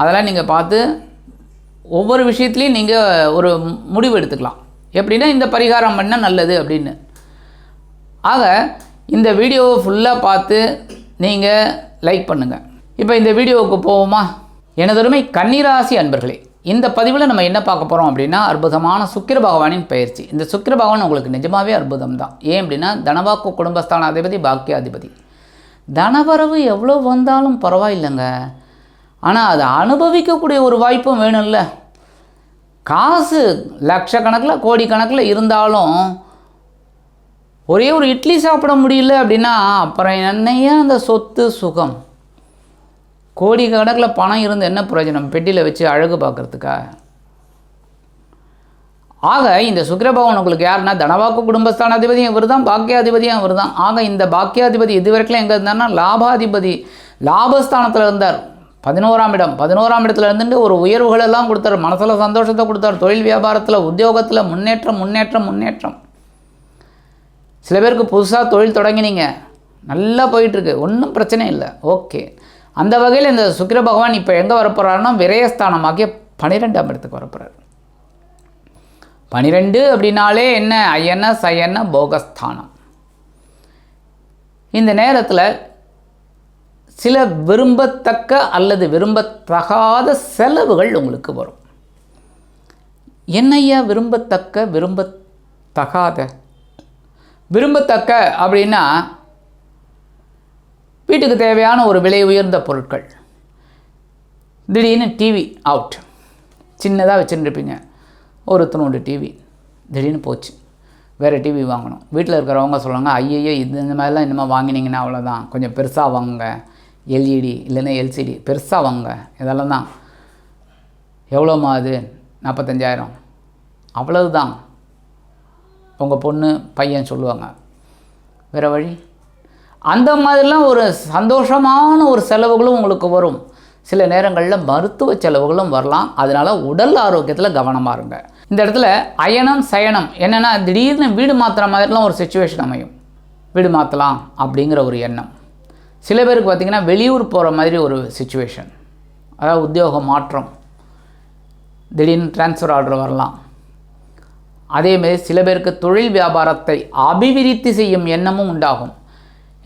அதெல்லாம் நீங்கள் பார்த்து ஒவ்வொரு விஷயத்துலையும் நீங்கள் ஒரு முடிவு எடுத்துக்கலாம். எப்படின்னா இந்த பரிகாரம் பண்ணால் நல்லது அப்படின்னு. ஆக இந்த வீடியோவை ஃபுல்லாக பார்த்து நீங்கள் லைக் பண்ணுங்கள் இப்போ இந்த வீடியோவுக்கு போவோமா? எனதொருமை கன்னிராசி அன்பர்களே இந்த பதிவில் நம்ம என்ன பார்க்க போகிறோம் அப்படின்னா அற்புதமான சுக்கிர பகவானின் பயிற்சி. இந்த சுக்கிர பகவான் உங்களுக்கு நிஜமாகவே அற்புதம் தான். ஏன் அப்படின்னா தனவாக்கு குடும்பஸ்தானாதிபதி பாக்கியாதிபதி. தனவரவு எவ்வளோ வந்தாலும் பரவாயில்லைங்க. ஆனால் அதை அனுபவிக்கக்கூடிய ஒரு வாய்ப்பும் வேணும்ல. காசு லட்சக்கணக்கில் கோடிக்கணக்கில் இருந்தாலும் ஒரே ஒரு இட்லி சாப்பிட முடியல அப்படின்னா அப்புறம் என்னையே அந்த சொத்து சுகம்? கோடிக்கணக்கில் பணம் இருந்து என்ன பிரயோஜனம்? பெட்டியில் வச்சு அழகு பார்க்குறதுக்கா? ஆக இந்த சுக்கிரபவன் உங்களுக்கு யாருன்னா தனவாக்கு குடும்பஸ்தானாதிபதியும் இவர் தான் பாக்கியாதிபதியும் இவர் தான். ஆக இந்த பாக்கியாதிபதி இது வரைக்கும் எங்கே இருந்தார்னா லாபாதிபதி லாபஸ்தானத்தில் இருந்தார். பதினோராம் இடம். பதினோராம் இடத்துல இருந்துட்டு ஒரு உயர்வுகளெல்லாம் கொடுத்தார். மனசில் சந்தோஷத்தை கொடுத்தார். தொழில் வியாபாரத்தில் உத்தியோகத்தில் முன்னேற்றம் முன்னேற்றம் முன்னேற்றம். சில பேருக்கு புதுசாக தொழில் தொடங்கினீங்க. நல்லா போயிட்டுருக்கு. ஒன்றும் பிரச்சனை இல்லை. ஓகே. அந்த வகையில் இந்த சுக்கிர பகவான் இப்போ எங்கே வரப்போகிறாருன்னா விரயஸ்தானமாகிய பனிரெண்டாம் இடத்துக்கு வரப்போகிறார் பனிரெண்டு அப்படின்னாலே என்ன? ஐயன சயன போகஸ்தானம். இந்த நேரத்தில் சில விரும்பத்தக்க அல்லது விரும்பத்தகாத செலவுகள் உங்களுக்கு வரும். என்னையா விரும்பத்தக்க விரும்பத்தகாத? விரும்பத்தக்க அப்படின்னா வீட்டுக்கு தேவையான ஒரு விலை உயர்ந்த பொருட்கள். திடீர்னு டிவி அவுட் சின்னதாக வச்சுருப்பீங்க ஒரு டிவி திடீர்னு போச்சு. வேறு டிவி வாங்கணும். வீட்டில் இருக்கிறவங்க சொல்லுவாங்க ஐயையோ இது இந்த மாதிரிலாம் இனிமேல் வாங்கினீங்கன்னா அவ்வளோதான் கொஞ்சம் பெருசாக வாங்குங்க. எல்இடி இல்லைன்னா எல்சிடி பெருசாக வாங்க இதெல்லாம் தான். எவ்வளோமா அது? நாற்பத்தஞ்சாயிரம் அவ்வளவு தான் உங்கள் பொண்ணு பையன் சொல்லுவாங்க. வேறு வழி? அந்த மாதிரிலாம் ஒரு சந்தோஷமான ஒரு செலவுகளும் உங்களுக்கு வரும். சில நேரங்களில் மருத்துவ செலவுகளும் வரலாம். அதனால் உடல் ஆரோக்கியத்தில் கவனமாக இருங்க. இந்த இடத்துல அயனம் சயனம் என்னென்னா திடீர்னு வீடு மாற்றுற மாதிரிலாம் ஒரு சுச்சுவேஷன் அமையும். வீடு மாற்றலாம் அப்படிங்கிற ஒரு எண்ணம். சில பேருக்கு பார்த்திங்கன்னா வெளியூர் போகிற மாதிரி ஒரு சுச்சுவேஷன் அதாவது உத்தியோக மாற்றம். திடீர்னு ட்ரான்ஸ்ஃபர் ஆர்டர் வரலாம். அதேமாரி சில பேருக்கு தொழில் வியாபாரத்தை அபிவிருத்தி செய்யும் எண்ணமும் உண்டாகும்.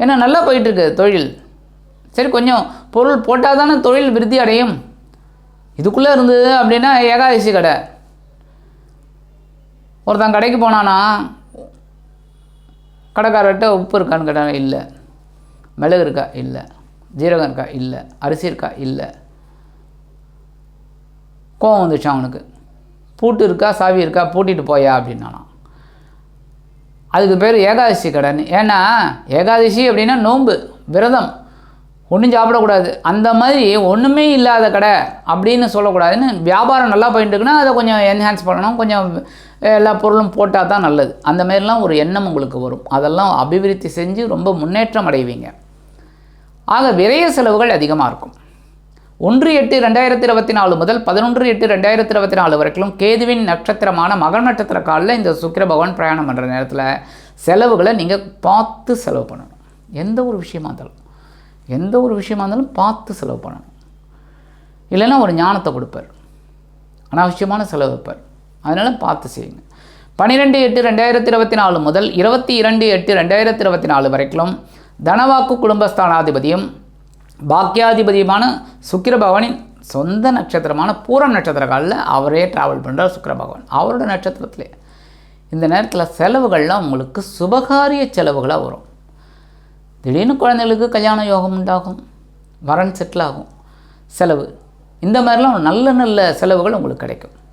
ஏன்னா நல்லா போயிட்டுருக்கு தொழில். சரி கொஞ்சம் பொருள் போட்டால் தானே தொழில் விருத்தி அடையும். இதுக்குள்ளே இருந்தது அப்படின்னா ஏகாதசி கடை. ஒருத்தன் கடைக்கு போனானா கடைக்காரர்கிட்ட உப்பு இருக்கான்னு கேட்டாங்க இல்லை. மிளகு இருக்கா இல்லை. ஜீரகம் இருக்கா இல்லை. அரிசி இருக்கா இல்லை. கோவம் வந்துச்சு அவனுக்கு? பூட்டு இருக்கா சாவி இருக்கா பூட்டிட்டு போயா அப்படின்னானா. அதுக்கு பேர் ஏகாதசி கடைன்னு ஏன்னா ஏகாதசி அப்படின்னா நோன்பு விரதம். ஒன்றும் சாப்பிடக்கூடாது. அந்த மாதிரி ஒன்றுமே இல்லாத கடை அப்படின்னு சொல்லக்கூடாதுன்னு வியாபாரம் நல்லா போயிட்டு இருக்குன்னா அதை கொஞ்சம் என்ஹான்ஸ் பண்ணணும். கொஞ்சம் எல்லா பொருளும் போட்டால் தான் நல்லது. அந்த மாதிரிலாம் ஒரு எண்ணம் உங்களுக்கு வரும். அதெல்லாம் அபிவிருத்தி செஞ்சு ரொம்ப முன்னேற்றம் அடைவீங்க. ஆக விரய செலவுகள் அதிகமாக இருக்கும். ஒன்று எட்டு ரெண்டாயிரத்தி இருபத்தி நாலு முதல் பதினொன்று எட்டு ரெண்டாயிரத்தி இருபத்தி நாலு வரைக்கும் கேதுவின் நட்சத்திரமான மகன் நட்சத்திர காலில் இந்த சுக்கிர பகவான் பிரயாணம் பண்ணுற நேரத்தில் செலவுகளை நீங்கள் பார்த்து செலவு பண்ணணும். எந்த ஒரு விஷயமா இருந்தாலும் எந்த ஒரு விஷயமா இருந்தாலும் பார்த்து செலவு பண்ணணும். இல்லைன்னா ஒரு ஞானத்தை கொடுப்பார். அனாவசியமான செலவு வைப்பார். அதனால் பார்த்து செய்யுங்க. பன்னிரெண்டு எட்டு ரெண்டாயிரத்தி இருபத்தி நாலு முதல் இருபத்தி இரண்டு எட்டு ரெண்டாயிரத்தி இருபத்தி நாலு வரைக்கும் தனவாக்கு குடும்பஸ்தானாதிபதியும் பாக்கியாதிபதியுமான சுக்கிர பகவானின் சொந்த நட்சத்திரமான பூரம் நட்சத்திர காலில் அவரே ட்ராவல் பண்ணுறார் சுக்கிர பகவான் அவரோட நட்சத்திரத்திலே. இந்த நேரத்தில் செலவுகள்லாம் உங்களுக்கு சுபகாரிய செலவுகளாக வரும். திடீர்னு குழந்தைகளுக்கு கல்யாண யோகம் உண்டாகும். வரன் செட்டில் ஆகும். செலவு. இந்த மாதிரிலாம் நல்ல நல்ல செலவுகள் உங்களுக்கு கிடைக்கும்.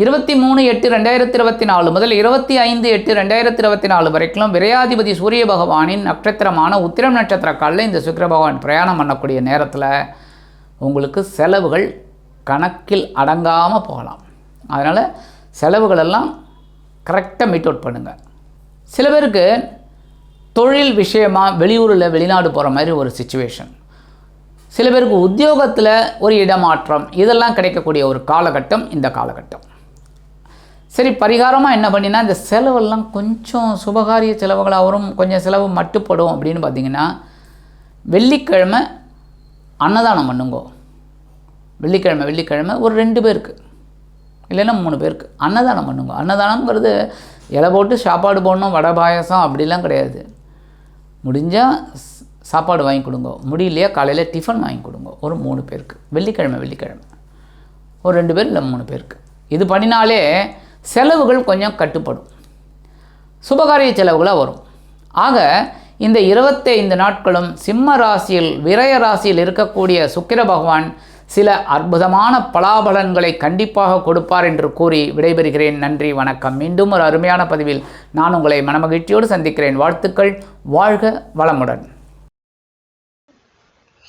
இருபத்தி மூணு எட்டு ரெண்டாயிரத்தி இருபத்தி நாலு முதல் இருபத்தி ஐந்து எட்டு ரெண்டாயிரத்தி இருபத்தி நாலு வரைக்கும் விரையாதிபதி சூரிய பகவானின் நட்சத்திரமான உத்திரம் நட்சத்திர காலில் இந்த சுக்கிர பகவான் பிரயாணம் பண்ணக்கூடிய நேரத்தில் உங்களுக்கு செலவுகள் கணக்கில் அடங்காமல் போகலாம். அதனால் செலவுகளெல்லாம் கரெக்டாக மீட் அவுட் பண்ணுங்கள் சில பேருக்கு தொழில் விஷயமாக வெளியூரில் வெளிநாடு போகிற மாதிரி ஒரு சுச்சுவேஷன் சில பேருக்கு உத்தியோகத்தில் ஒரு இடமாற்றம் இதெல்லாம் கிடைக்கக்கூடிய ஒரு காலகட்டம் இந்த காலகட்டம். சரி பரிகாரமாக என்ன பண்ணினா இந்த செலவெல்லாம் கொஞ்சம் சுபகாரிய செலவுகளாக வரும் கொஞ்சம் செலவு மட்டுப்படும் அப்படின்னு பார்த்தீங்கன்னா வெள்ளிக்கிழமை அன்னதானம் பண்ணுங்கோ. வெள்ளிக்கிழமை வெள்ளிக்கிழமை ஒரு ரெண்டு பேருக்கு இல்லைன்னா மூணு பேருக்கு அன்னதானம் பண்ணுங்க. அன்னதானங்கிறது இலை போட்டு சாப்பாடு போடணும் வடை பாயசம் அப்படிலாம் கிடையாது. முடிஞ்சால் சாப்பாடு வாங்கி கொடுங்க. முடியலையா காலையில் டிஃபன் வாங்கி கொடுங்க. ஒரு மூணு பேருக்கு. வெள்ளிக்கிழமை வெள்ளிக்கிழமை. ஒரு ரெண்டு பேர் இல்லை மூணு பேருக்கு. இது பண்ணினாலே செலவுகள் கொஞ்சம் கட்டுப்படும். சுபகாரிய செலவுகளாக வரும். ஆக இந்த இருபத்தைந்து நாட்களும் சிம்ம ராசியில் விரய ராசியில் இருக்கக்கூடிய சுக்கிர பகவான் சில அற்புதமான பலாபலன்களை கண்டிப்பாக கொடுப்பார் என்று கூறி விடைபெறுகிறேன். நன்றி வணக்கம். மீண்டும் ஒரு அருமையான பதிவில் நான் உங்களை மனமகிழ்ச்சியோடு சந்திக்கிறேன். வாழ்த்துக்கள். வாழ்க வளமுடன்.